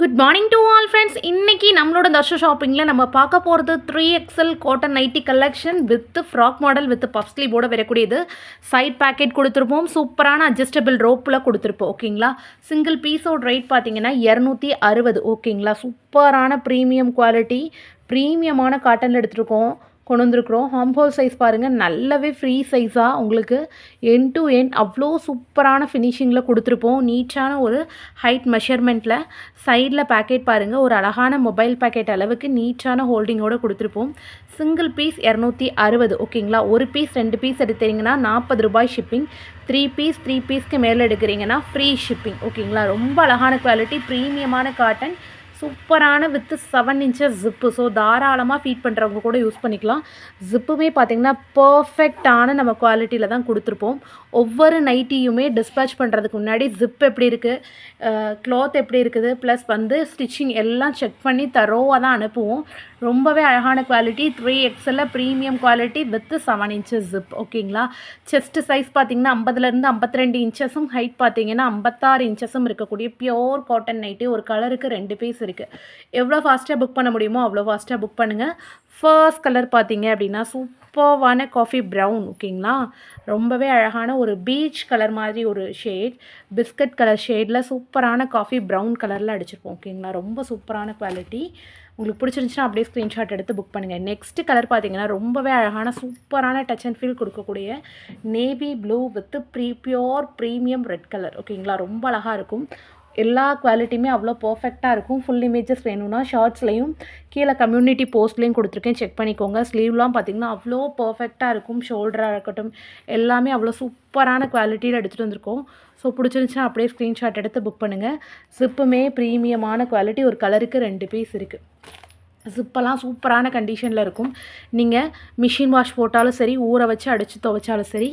Good morning to all friends இன்னைக்கு நம்மளோட தர்ஷ ஷாப்பிங்கில் நம்ம பார்க்க போகிறது three X L cotton nighty collection with frock model with puff ஸ்லீவோட வரக்கூடியது. சைட் பேக்கெட் கொடுத்துருப்போம். சூப்பரான அட்ஜஸ்டபிள் ரோப்பில் கொடுத்துருப்போம். ஓகேங்களா சிங்கிள் பீஸோட ரேட் பார்த்தீங்கன்னா இரநூத்தி அறுபது. ஓகேங்களா சூப்பரான ப்ரீமியம் குவாலிட்டி ப்ரீமியமான காட்டனில் எடுத்துருக்கோம். கொண்டு வந்திருக்கிறோம் ஹாம்போல் சைஸ் பாருங்கள் நல்லாவே ஃப்ரீ சைஸாக உங்களுக்கு என் டு என் அவ்வளோ சூப்பரான ஃபினிஷிங்கில் கொடுத்துருப்போம். நீட்டான ஒரு ஹைட் மெஷர்மெண்ட்டில் சைடில் பேக்கெட் பாருங்கள் ஒரு அழகான மொபைல் பேக்கெட் அளவுக்கு நீட்டான ஹோல்டிங்கோடு கொடுத்துருப்போம். சிங்கிள் பீஸ் இரநூத்தி அறுபது ஓகேங்களா ஒரு பீஸ் ரெண்டு பீஸ் எடுத்தீங்கன்னா நாற்பது ரூபாய் ஷிப்பிங் த்ரீ பீஸ் த்ரீ பீஸ்க்கு மேலே எடுக்கிறீங்கன்னா ஃப்ரீ ஷிப்பிங் ஓகேங்களா ரொம்ப அழகான குவாலிட்டி ப்ரீமியமான காட்டன் சூப்பரான with seven inches zip so தாராளமாக ஃபீட் பண்ணுறவங்க கூட யூஸ் பண்ணிக்கலாம். ஜிப்புமே பார்த்திங்கன்னா பர்ஃபெக்டான நம்ம குவாலிட்டியில் தான் கொடுத்துருப்போம். ஒவ்வொரு நைட்டியுமே டிஸ்பேச் பண்ணுறதுக்கு முன்னாடி ஜிப் எப்படி இருக்குது க்ளாத் எப்படி இருக்குது ப்ளஸ் வந்து ஸ்டிச்சிங் எல்லாம் செக் பண்ணி தரோவாக தான் அனுப்புவோம். ரொம்பவே அழகான quality three எக்ஸலில் premium quality with seven inches zip ஓகேங்களா செஸ்ட் சைஸ் பார்த்தீங்கன்னா ஐம்பதுலேருந்து ஐம்பத்தி ரெண்டு இன்ச்சஸும் ஹைட் பார்த்தீங்கன்னா ஐம்பத்தாறு இன்ச்சஸும் இருக்கக்கூடிய பியோர் காட்டன் நைட்டி ஒரு கலருக்கு ரெண்டு பீஸ் இருக்குது எவ்வளோ ஃபாஸ்ட்டாக புக் பண்ண முடியுமோ அவ்வளோ ஃபாஸ்ட்டாக புக் பண்ணுங்கள் ஃபர்ஸ்ட் கலர் பார்த்தீங்க அப்படின்னா சூப்பர்வான காஃபி ப்ரௌன் ஓகேங்களா ரொம்பவே அழகான ஒரு பீச் கலர் மாதிரி ஒரு ஷேட் பிஸ்கட் கலர் ஷேடில் சூப்பரான காஃபி ப்ரௌன் கலரில் அடிச்சிருப்போம் ஓகேங்களா ரொம்ப சூப்பரான குவாலிட்டி உங்களுக்கு பிடிச்சிருந்துச்சுன்னா அப்படியே ஸ்க்ரீன்ஷாட் எடுத்து புக் பண்ணுங்கள் நெக்ஸ்ட் கலர் பார்த்தீங்கன்னா ரொம்பவே அழகான சூப்பரான டச் அண்ட் ஃபீல் கொடுக்கக்கூடிய navy blue with free pure premium red colour ஓகேங்களா ரொம்ப அழகாக இருக்கும். எல்லா குவாலிட்டியுமே அவ்வளோ பர்ஃபெக்டாக இருக்கும். ஃபுல் இமேஜஸ் வேணும்னா ஷார்ட்ஸ்லையும் கீழே கம்யூனிட்டி போஸ்ட்லேயும் கொடுத்துருக்கேன். செக் பண்ணிக்கோங்க. ஸ்லீவ்லாம் பார்த்திங்கன்னா அவ்வளோ பர்ஃபெக்டாக இருக்கும். ஷோல்டராக இருக்கட்டும் எல்லாமே அவ்வளோ சூப்பரான குவாலிட்டியில் எடுத்துகிட்டு வந்திருக்கோம். ஸோ பிடிச்சிருந்துச்சுன்னா அப்படியே ஸ்க்ரீன்ஷாட் எடுத்து புக் பண்ணுங்கள் சிப்புமே ப்ரீமியமான குவாலிட்டி ஒரு கலருக்கு ரெண்டு பீஸ் இருக்குது ஜிப்பெல்லாம் சூப்பரான கண்டிஷனில் இருக்கும். நீங்கள் மிஷின் வாஷ் போட்டாலும் சரி ஊற வச்சு அடித்து துவைச்சாலும் சரி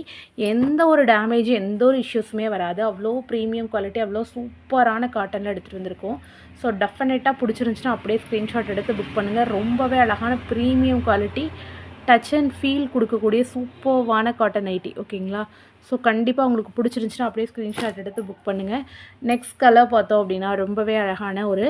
எந்த ஒரு டேமேஜ் எந்த ஒரு இஷ்யூஸுமே வராது. அவ்வளோ ப்ரீமியம் குவாலிட்டி அவ்வளோ சூப்பரான காட்டனில் எடுத்துகிட்டு வந்திருக்கோம். ஸோ டெஃபினட்டாக பிடிச்சிருந்துச்சுன்னா அப்படியே ஸ்க்ரீன்ஷாட் எடுத்து புக் பண்ணுங்கள் ரொம்பவே அழகான premium quality touch and feel கொடுக்கக்கூடிய சூப்பர்வான காட்டன் நைட்டி ஓகேங்களா ஸோ கண்டிப்பாக உங்களுக்கு பிடிச்சிருந்துச்சுன்னா அப்படியே ஸ்க்ரீன்ஷாட் எடுத்து புக் பண்ணுங்கள் நெக்ஸ்ட் கலர் பார்த்தோம் அப்படின்னா ரொம்பவே அழகான ஒரு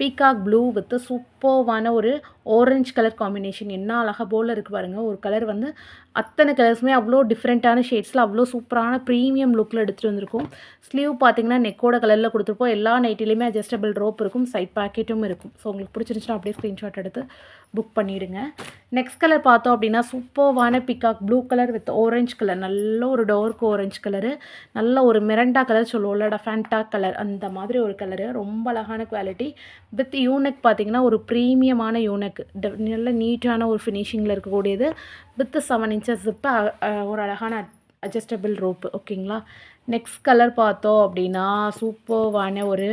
பீகாக் ப்ளூ வித் சூப்பர்வான ஒரு ஆரஞ்ச் கலர் காம்பினேஷன் என்ன அழகாக போல் இருக்குது பாருங்கள் ஒரு கலர் வந்து அத்தனை கலர்ஸுமே அவ்வளோ டிஃப்ரெண்ட்டான ஷேட்ஸில் அவ்வளோ சூப்பரான ப்ரீமியம் லுக்கில் எடுத்துகிட்டு வந்திருக்கும். ஸ்லீவ் பார்த்தீங்கன்னா நெக்கோட கலரில் கொடுத்துருப்போம். எல்லா நைட்டிலையுமே அட்ஜஸ்டபிள் ரோப் இருக்கும். சைட் பேக்கெட்டும் இருக்கும். ஸோ உங்களுக்கு பிடிச்சிருந்துச்சுன்னா அப்படியே ஸ்க்ரீன்ஷாட் எடுத்து புக் பண்ணிவிடுங்க நெக்ஸ்ட் கலர் பார்த்தோம் அப்படின்னா சூப்பர்வான peacock blue colour with orange colour நல்ல ஒரு டோர் இருக்கும் ஆரஞ்ச் கலரு நல்ல ஒரு மிரண்டா கலர் சொல்லுவோம்லடா ஃபேண்டா கலர் அந்த மாதிரி ஒரு கலரு ரொம்ப அழகான குவாலிட்டி வித் யூனெக் பார்த்தீங்கன்னா ஒரு ப்ரீமியமான யூனெக் நல்ல நீட்டான ஒரு ஃபினிஷிங்கில் இருக்கக்கூடியது. வித் செவன் இன்ச்சஸ் இப்போ ஒரு அழகான அட்ஜஸ்டபிள் ரோப்பு ஓகேங்களா நெக்ஸ்ட் கலர் பார்த்தோம் அப்படின்னா சூப்பர்வான ஒரு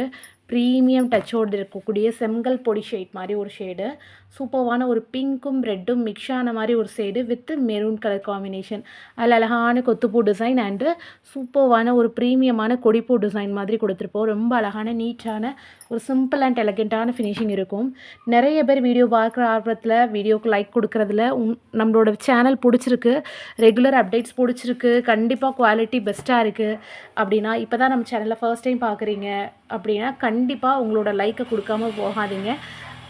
ப்ரீமியம் டச்சோடு இருக்கக்கூடிய செங்கல் பொடி ஷேட் மாதிரி ஒரு ஷேடு சூப்பர்வான ஒரு பிங்க்கும் ரெட்டும் மிக்ஸ் ஆன மாதிரி ஒரு shade with maroon colour combination அதில் அழகான கொத்துப்பூ டிசைன் அண்டு சூப்பர்வான ஒரு ப்ரீமியமான கொடிப்பூ டிசைன் மாதிரி கொடுத்துருப்போம். ரொம்ப அழகான நீட்டான ஒரு சிம்பிள் அண்ட் எலகெண்ட்டான ஃபினிஷிங் இருக்கும். நிறைய பேர் வீடியோ பார்க்குற ஆர்வத்தில் வீடியோக்கு லைக் கொடுக்குறதுல உங் நம்மளோட சேனல் பிடிச்சிருக்கு. ரெகுலர் அப்டேட்ஸ் பிடிச்சிருக்கு. கண்டிப்பாக குவாலிட்டி பெஸ்ட்டாக இருக்குது அப்படின்னா இப்போ தான் நம்ம சேனலில் ஃபர்ஸ்ட் டைம் பார்க்குறீங்க அப்படின்னா கண்டிப்பாக உங்களோட லைக்கை கொடுக்காம போகாதீங்க.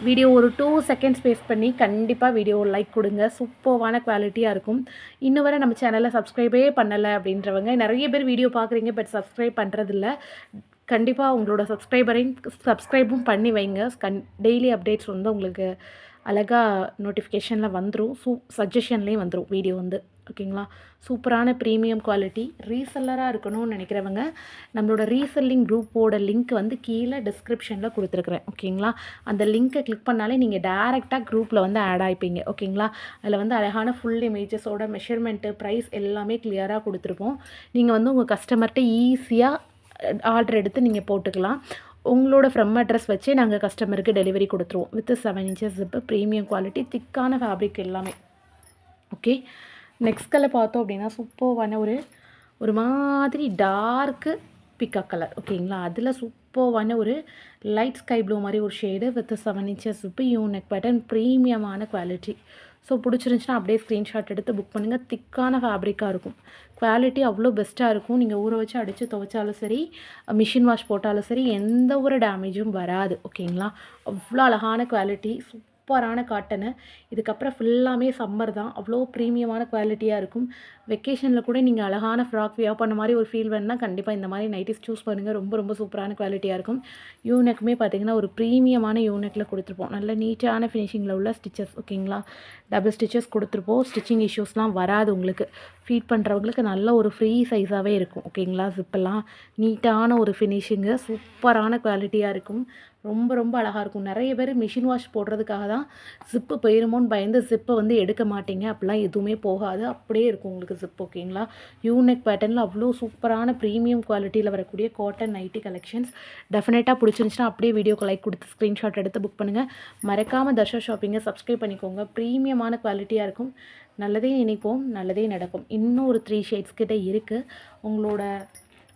வீடியோ ஒரு டூ செகண்ட்ஸ் ஸ்பேஸ் பண்ணி கண்டிப்பாக வீடியோ லைக் கொடுங்க. சூப்பர்வான குவாலிட்டியாக இருக்கும். இன்னும் வரை நம்ம சேனலில் சப்ஸ்கிரைபே பண்ணலை அப்படின்றவங்க நிறைய பேர் வீடியோ பார்க்குறீங்க பட் சப்ஸ்கிரைப் பண்ணுறதில்ல கண்டிப்பாக உங்களோட சப்ஸ்கிரைபரையும் சப்ஸ்கிரைபும் பண்ணி வைங்க. கன் டெய்லி அப்டேட்ஸ் வந்து உங்களுக்கு அழகாக நோட்டிஃபிகேஷனில் வந்துடும் சூ சஜஷன்லேயும் வந்துடும் வீடியோ வந்து. ஓகேங்களா? சூப்பரான ப்ரீமியம் குவாலிட்டி ரீசெல்லராக இருக்கணும்னு நினைக்கிறவங்க நம்மளோட ரீசெல்லிங் குரூப்போட லிங்க் வந்து கீழே டிஸ்கிரிப்ஷனில் கொடுத்துருக்குறேன். ஓகேங்களா? அந்த லிங்க்கை கிளிக் பண்ணாலே நீங்கள் டேரெக்டாக குரூப்பில் வந்து ஆட் ஆகிப்பீங்க ஓகேங்களா? அதில் வந்து அழகான ஃபுல் இமேஜஸோட மெஷர்மெண்ட்டு ப்ரைஸ் எல்லாமே கிளியராக கொடுத்துருப்போம். நீங்கள் வந்து உங்கள் கஸ்டமர்கிட்ட ஈஸியாக ஆர்டர் எடுத்து நீங்கள் போட்டுக்கலாம். உங்களோட ஃப்ரம் அட்ரஸ் வச்சு நாங்கள் கஸ்டமருக்கு டெலிவரி கொடுத்துருவோம். With seven inches zip premium quality திக்கான ஃபேப்ரிக் எல்லாமே. ஓகே? நெக்ஸ்ட் கலர் பார்த்தோம் அப்படின்னா சூப்பர்வான ஒரு ஒரு மாதிரி டார்க்கு பிக்கா கலர் ஓகேங்களா அதில் சூப்பர்வான ஒரு லைட் ஸ்கை ப்ளூ மாதிரி ஒரு shade with seven inches zip unique pattern ப்ரீமியமான quality so பிடிச்சிருந்துச்சின்னா அப்படியே ஸ்க்ரீன்ஷாட் எடுத்து புக் பண்ணுங்கள் திக்கான ஃபேப்ரிக்காக இருக்கும். குவாலிட்டி அவ்வளோ பெஸ்ட்டாக இருக்கும். நீங்கள் ஊற வச்சு அடித்து துவைச்சாலும் சரி மிஷின் வாஷ் போட்டாலும் சரி எந்த ஒரு டேமேஜும் வராது. ஓகேங்களா அவ்வளோ அழகான குவாலிட்டி சூப்பரான காட்டனு. இதுக்கப்புறம் ஃபுல்லாமே சம்மர் தான். அவ்வளோ ப்ரீமியமான குவாலிட்டியாக இருக்கும். வெக்கேஷனில் கூட நீங்கள் அழகான ஃப்ராக் வியா பண்ண மாதிரி ஒரு ஃபீல் வேணுன்னா கண்டிப்பாக இந்த மாதிரி நைட்டிஸ் சூஸ் பண்ணுங்கள் ரொம்ப ரொம்ப சூப்பரான குவாலிட்டியாக இருக்கும். யூனெக்குமே பார்த்தீங்கன்னா ஒரு ப்ரீமியமான யூனெக்கில் கொடுத்துருப்போம். நல்ல நீட்டான ஃபினிஷிங்கில் உள்ள ஸ்டிச்சஸ் ஓகேங்களா டபுள் ஸ்டிச்சஸ் கொடுத்துருப்போம். ஸ்டிச்சிங் இஷ்யூஸ்லாம் வராது உங்களுக்கு. ஃபீட் பண்ணுறவங்களுக்கு நல்ல ஒரு ஃப்ரீ சைஸாகவே இருக்கும் ஓகேங்களா ஜிப்பெல்லாம் நீட்டான ஒரு ஃபினிஷிங்கு சூப்பரான குவாலிட்டியாக இருக்கும். ரொம்ப ரொம்ப அழகாக இருக்கும். நிறைய பேர் மிஷின் வாஷ் போடுறதுக்காக தான் ஜிப்பு போயிருமோன்னு பயந்து ஜிப்பை வந்து எடுக்க மாட்டீங்க. அப்படிலாம் எதுவுமே போகாது. அப்படியே இருக்கும் உங்களுக்கு ஜிப் ஓகேங்களா? யூனெக் பேட்டர்னில் அவ்வளோ சூப்பரான ப்ரீமியம் குவாலிட்டியில் வரக்கூடிய காட்டன் நைட்டி கலெக்ஷன்ஸ் டெஃபினட்டாக பிடிச்சிருந்துச்சுன்னா அப்படியே வீடியோக்கு லைக் கொடுத்து ஸ்க்ரீன்ஷாட் எடுத்து புக் பண்ணுங்கள் மறக்காமல் தர்ஷா ஷாப்பிங்கை சப்ஸ்கிரைப் பண்ணிக்கோங்க. ப்ரீமியமான குவாலிட்டியாக இருக்கும். நல்லதே நினைப்போம் நல்லதே நடக்கும். இன்னும் ஒரு த்ரீ ஷேட்ஸ் கிட்டே இருக்குது உங்களோட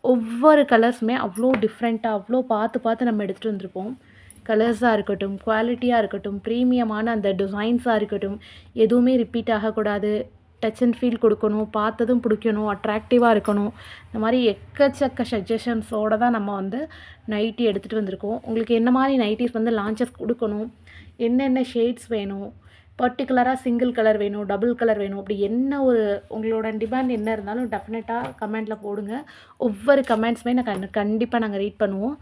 ஒவ்வொரு கலர்ஸுமே அவ்வளோ டிஃப்ரெண்ட்டாக அவ்வளோ பார்த்து பார்த்து நம்ம எடுத்துகிட்டு வந்திருப்போம். கலர்ஸாக இருக்கட்டும் குவாலிட்டியாக இருக்கட்டும் ப்ரீமியமான அந்த டிசைன்ஸாக இருக்கட்டும் எதுவுமே ரிப்பீட் ஆகக்கூடாது. டச் அண்ட் ஃபீல் கொடுக்கணும் பார்த்ததும் பிடிக்கணும் அட்ராக்டிவாக இருக்கணும். இந்த மாதிரி எக்கச்சக்க சஜஷன்ஸோடு தான் நம்ம வந்து நைட்டி எடுத்துகிட்டு வந்திருக்கோம். உங்களுக்கு என்ன மாதிரி நைட்டிஸ் வந்து லான்ச்சஸ் கொடுக்கணும்? என்னென்ன ஷேட்ஸ் வேணும்? பர்டிகுலராக சிங்கிள் கலர் வேணும் டபுள் கலர் வேணும் அப்படி என்ன ஒரு உங்களோட டிமாண்ட் என்ன இருந்தாலும் டெஃபினட்டாக கமெண்ட்டில் போடுங்க. ஒவ்வொரு கமெண்ட்ஸுமே நான் கண்டிப்பாக நாங்கள் ரீட் பண்ணுவோம்.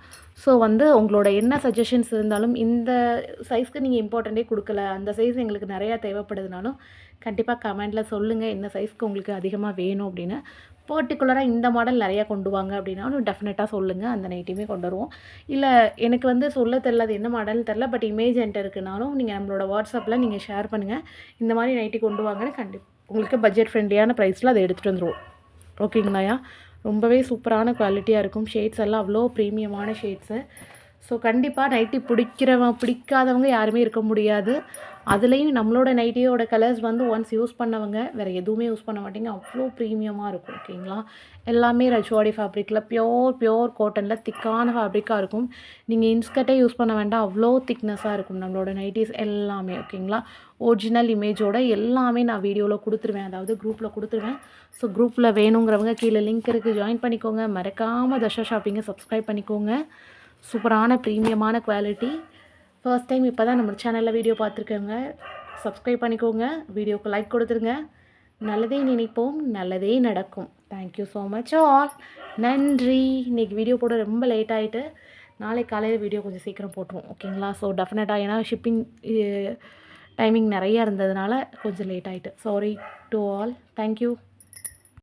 ஸோ வந்து உங்களோட என்ன சஜஷன்ஸ் இருந்தாலும் இந்த சைஸ்க்கு நீங்கள் இம்பார்ட்டண்ட்டே கொடுக்கல அந்த சைஸ் எங்களுக்கு நிறையா தேவைப்படுதுனாலும் கண்டிப்பாக கமெண்ட்டில் சொல்லுங்கள் என்ன சைஸ்க்கு உங்களுக்கு அதிகமாக வேணும் அப்படின்னு. பர்டிகுலராக இந்த மாடல் நிறையா கொண்டு வாங்க அப்படின்னாலும் டெஃபினட்டாக சொல்லுங்கள் அந்த நைட்டியுமே கொண்டு வருவோம். இல்லை எனக்கு வந்து சொல்ல தெரில அது என்ன மாடல்னு தெரில பட் இமேஜ் என்கிட்ட இருக்குனாலும் நீங்கள் நம்மளோட வாட்ஸ்அப்பில் நீங்கள் ஷேர் பண்ணுங்கள் இந்த மாதிரி நைட்டி கொண்டு வாங்கன்னு கண்டிப்பாக உங்களுக்கு பட்ஜெட் ஃப்ரெண்ட்லியான ப்ரைஸில் அதை எடுத்துகிட்டு வந்துடுவோம் ஓகேங்களாயா ரொம்பவே சூப்பரான குவாலிட்டியாக இருக்கும். ஷேட்ஸ் எல்லாம் அவ்வளோ ப்ரீமியமான ஷேட்ஸு ஸோ கண்டிப்பாக நைட்டி பிடிக்கிறவன் பிடிக்காதவங்க யாருமே இருக்க முடியாது. அதுலேயும் நம்மளோட நைட்டியோட கலர்ஸ் வந்து ஒன்ஸ் யூஸ் பண்ணவங்க வேறு எதுவுமே யூஸ் பண்ண மாட்டீங்க. அவ்வளோ ப்ரீமியமாக இருக்கும் ஓகேங்களா எல்லாமே ரஜ்வாடி ஃபேப்ரிக்கில் பியோர் பியோர் காட்டனில் திக்கான ஃபேப்ரிக்காக இருக்கும். நீங்கள் இன்ஸ்கர்ட்டே யூஸ் பண்ண வேண்டாம். அவ்வளோ திக்னஸாக இருக்கும் நம்மளோட நைட்டிஸ் எல்லாமே ஓகேங்களா ஒரிஜினல் இமேஜோட எல்லாமே நான் வீடியோவில் கொடுத்துருவேன். அதாவது குரூப்பில் கொடுத்துருவேன். ஸோ குரூப்பில் வேணுங்கிறவங்க கீழே லிங்க் இருக்குது ஜாயின் பண்ணிக்கோங்க. மறக்காமல் தஷா ஷாப்பிங்கை சப்ஸ்கிரைப் பண்ணிக்கோங்க. சூப்பரான ப்ரீமியமான குவாலிட்டி ஃபர்ஸ்ட் டைம் இப்போ தான் நம்ம சேனலில் வீடியோ பார்த்துருக்கோங்க. சப்ஸ்கிரைப் பண்ணிக்கோங்க. வீடியோக்கு லைக் கொடுத்துருங்க. நல்லதே நினைப்போம் நல்லதே நடக்கும். தேங்க்யூ ஸோ மச் ஆல் நன்றி. இன்றைக்கி வீடியோ போட ரொம்ப லேட் ஆகிட்டு நாளைக்கு காலையில் வீடியோ கொஞ்சம் சீக்கிரம் போட்டுருவோம். ஓகேங்களா ஸோ டெஃபினட்டாக ஏன்னா ஷிப்பிங் டைமிங் நிறையா இருந்ததுனால கொஞ்சம் லேட் ஆகிட்டு சாரி டு ஆல் தேங்க்யூ